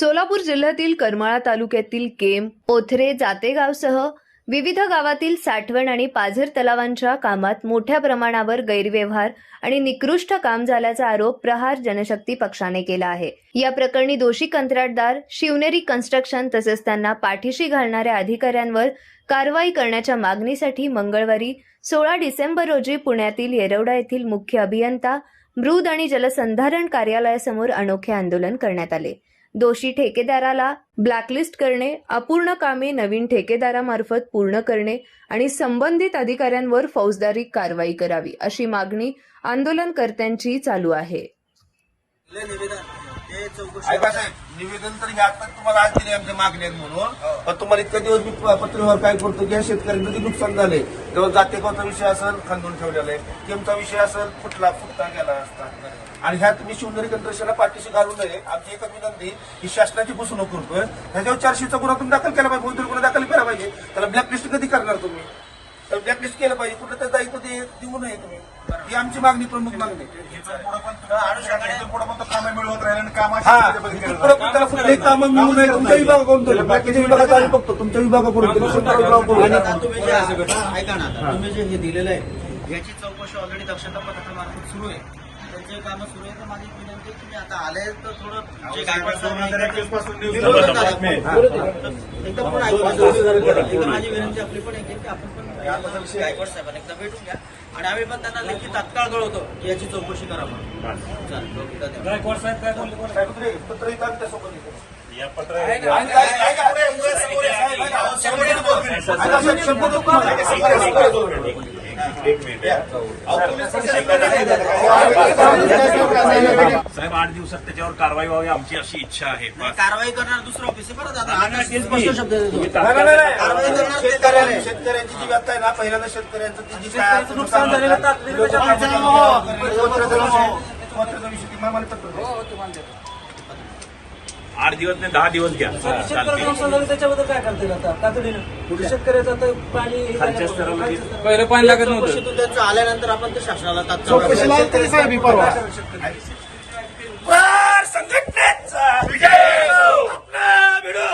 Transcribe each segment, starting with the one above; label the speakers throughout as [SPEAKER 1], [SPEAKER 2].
[SPEAKER 1] सोलापूर जिल्ह्यातील करमाळा तालुक्यातील केम ओथरे जातेगावसह विविध गावातील साठवण आणि पाझर तलावांच्या कामात मोठ्या प्रमाणावर गैरव्यवहार आणि निकृष्ट काम झाल्याचा आरोप प्रहार जनशक्ती पक्षाने केला आहे. या प्रकरणी दोषी कंत्राटदार शिवनेरी कन्स्ट्रक्शन तसेच त्यांना पाठीशी घालणाऱ्या अधिकाऱ्यांवर कारवाई करण्याच्या मागणीसाठी मंगळवारी सोळा डिसेंबर रोजी पुण्यातील येरवडा येथील मुख्य अभियंता मृद आणि जलसंधारण कार्यालयासमोर अनोखे आंदोलन करण्यात आले. दोषी ठेकेदाराला ब्लॅकलिस्ट करणे अपूर्ण कामे नवीन ठेकेदारामार्फत पूर्ण करणे आणि संबंधित अधिकाऱ्यांवर फौजदारी कारवाई करावी अशी मागणी आंदोलनकर्त्यांची चालू आहे.
[SPEAKER 2] निवेदन ते चौकशी
[SPEAKER 3] ऐका साहेब निवेदन तर हे आता तुम्हाला आज दिले आमच्या मागण्या म्हणून. पण तुम्हाला इतक्या दिवस मी पत्रव्यवहार काय करतो की या शेतकऱ्यांचं जे नुकसान झालंय? तेव्हा जातेगावचा विषय असेल खांदून ठेवलेला आहे. केमचा विषय असेल फुटला फुटता गेला असता. आणि ह्या तुम्ही शिवनेरी कंट्रेशनला पाठीशी घालू नये. आमची एकच विनंती ही शासनाची फसवणूक करतोय. ह्याच्यावर चारशेचा गुन्हा तुम्ही दाखल केला पाहिजे गुन्हा दाखल केला पाहिजे. त्याला ब्लॅकलिस्ट कधी करणार तुम्ही? त्याला ब्लॅकलिस्ट केलं पाहिजे. कुठं तर दायित्व ते देऊ नये तुम्ही. ही आमची मागणी प्रमुख मागणी हा इथून पुढं पण त्याला कुठलेही कामं मिळू नये तुमच्या विभागाकडून तरी. बाकीच्या विभागाचा आम्ही बघतो तुमच्या विभागाकडून तरी,
[SPEAKER 2] तुम्ही जे हा, ऐका ना आता. तुम्ही जे हे दिलेलं आहे याची चौकशी ऑलरेडी दक्षता पथकामार्फत सुरू आहे. त्यांचे कामं सुरू आहे तर माझी विनंती आहे तुम्ही आता आले तर थोडं जे गायकवाड. तर एकदा पण ऐकून घ्या. एकदा माझी विनंती आपली पण एक आहे की आपण पण गायकवाड साहेबांना एकदा भेटून घ्या आणि आम्ही पण त्यांना लेखी तात्काळ कळवतो की याची चौकशी करा.
[SPEAKER 4] गायकवाड साहेब काय बोलले
[SPEAKER 3] साहेब, पत्र- पत्र
[SPEAKER 4] एक मिनिट साहेब आठ दिवसात त्याच्यावर कारवाई व्हावी आमची अशी इच्छा आहे
[SPEAKER 2] कारवाई करणार दुसरं ऑफिस
[SPEAKER 3] शेतकऱ्यांची जी व्यथा आहे ना पहिल्यांदा शेतकऱ्यांचं
[SPEAKER 2] नुकसान झालेलं व्हावा.
[SPEAKER 4] आठ दिवस नाही दहा दिवस घ्या.
[SPEAKER 5] नुकसान झालं त्याच्याबद्दल काय करता येईल आता तातडीनं शेतकऱ्याचं आता पाणी हे
[SPEAKER 4] खालच्या स्तरावर?
[SPEAKER 6] पहिलं पाणी लागत नव्हतं.
[SPEAKER 2] चौकशीतून त्यांचं आल्यानंतर आपण ते शासनाला तात्काळ
[SPEAKER 3] संघटनेचा विजय आपला भिडो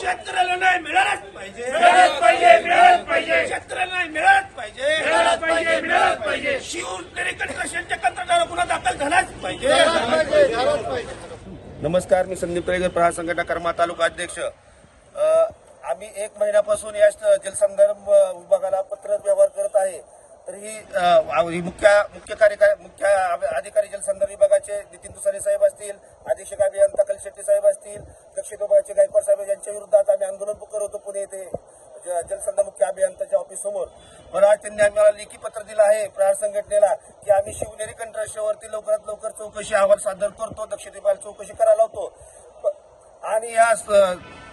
[SPEAKER 3] शेतकऱ्याला नाही मिळालंच पाहिजे. मिळालंच पाहिजे मिळालंच पाहिजे. शेतकऱ्याला नाही मिळालंच पाहिजे. मिळालंच पाहिजे मिळालंच पाहिजे. शिवनेरी कंट्रक्शनच्या कंत्राटावर गुन्हा दाखल झालाच पाहिजे. नमस्कार मी संदीप तळेकर प्रहार संघटना कर्मा तालुका अध्यक्ष. आम्ही एक महिन्यापासून या जलसंधारण विभागाला पत्र व्यवहार करत आहे. तर ही मुख्य मुख्य कार्यकारी मुख्य अधिकारी जलसंधारण विभागाचे नितीन तुसारे साहेब असतील अधीक्षक अभियंता कलशेट्टी साहेब असतील दक्षिण विभागाचे गायकवाड साहेब यांच्या विरोधात आम्ही आंदोलन करत होतो पुणे येथे. ज- मुख्य अभियंताच्या ऑफिस समोर पण आज त्यांनी आम्हाला लेखी पत्र दिलं आहे. प्रहार संघटनेला की आम्ही शिवनेरी कंट्रस्टवरती लवकरात लवकर चौकशी अहवाल सादर करतो दक्षतेपाल चौकशी करायला होतो आणि या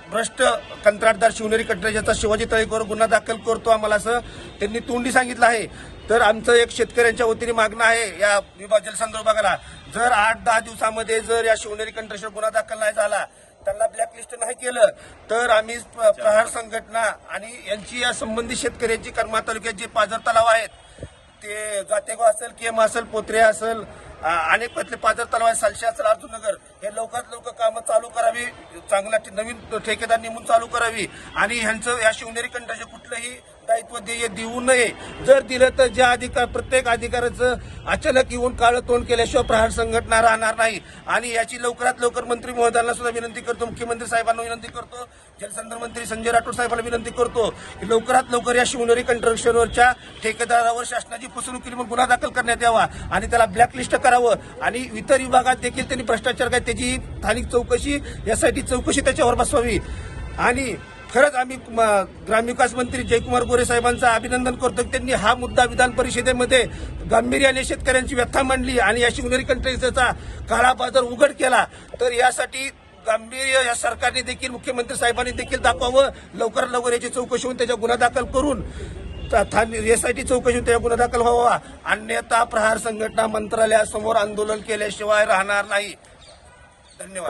[SPEAKER 3] भ्रष्ट कंत्राटदार शिवनेरी कंत्राटाचा शिवाजी तळेकर गुन्हा दाखल करतो आम्हाला असं त्यांनी तोंडी सांगितलं आहे. तर आमचं एक शेतकऱ्यांच्या वतीने मागणं आहे या विभाग जलसंधारण विभागाला जर आठ दहा दिवसामध्ये जर या शिवनेरी कंट्रस्टवर गुन्हा दाखल नाही झाला त्यांना ब्लॅकलिस्ट नाही केलं तर आम्ही प्रहार संघटना आणि यांची या संबंधित शेतकऱ्यांची कर्मा तालुक्यात जे पाझर तलाव आहेत ते जातेगाव असेल केम असेल पोत्रे असेल अनेक पतले पाझर तलाव आहे सालशे असेल अर्जुननगर हे लवकरात लवकर कामं चालू करावी चांगला नवीन ठेकेदार नेमून चालू करावी आणि ह्यांचं या शिवनेरी कंत्राचे कुठलंही दायित्व देय देऊ नये. जर दिलं तर ज्या अधिकार प्रत्येक अधिकाऱ्याचं अचानक येऊन काळं तोंड केल्याशिवाय प्रहार संघटना राहणार नाही. आणि याची लवकरात लवकर मंत्री महोदयांना सुद्धा विनंती करतो मुख्यमंत्री साहेबांना विनंती करतो जलसंधारण मंत्री संजय राठोड साहेबांना विनंती करतो की लवकरात लवकर या शिवनेरी कंट्रक्शनवरच्या ठेकेदारावर शासनाची फसवणूक केली म्हणून गुन्हा दाखल करण्यात यावा आणि त्याला ब्लॅकलिस्ट करावं. आणि इतर विभागात देखील त्यांनी भ्रष्टाचार काय त्याची स्थानिक चौकशी यासाठी चौकशी त्याच्यावर बसवावी. आणि खरंच आम्ही म, ग्रामविकास मंत्री जयकुमार गोरे साहेबांचं अभिनंदन करतो त्यांनी हा मुद्दा विधान परिषदेमध्ये गांभीर्याने शेतकऱ्यांची व्यथा मांडली आणि या शिवनेरी कंट्रेसचा काळा बाजार उघड केला. तर यासाठी गांभीर्य या सरकारने देखील मुख्यमंत्री साहेबांनी देखील दाखवावं. लवकरात लवकर याची चौकशी होऊन त्याच्या गुन्हा दाखल करून त- चौकशी होऊन त्याच्या गुन्हा दाखल व्हावा. अन्यथा प्रहार संघटना मंत्रालयासमोर आंदोलन केल्याशिवाय राहणार नाही. धन्यवाद.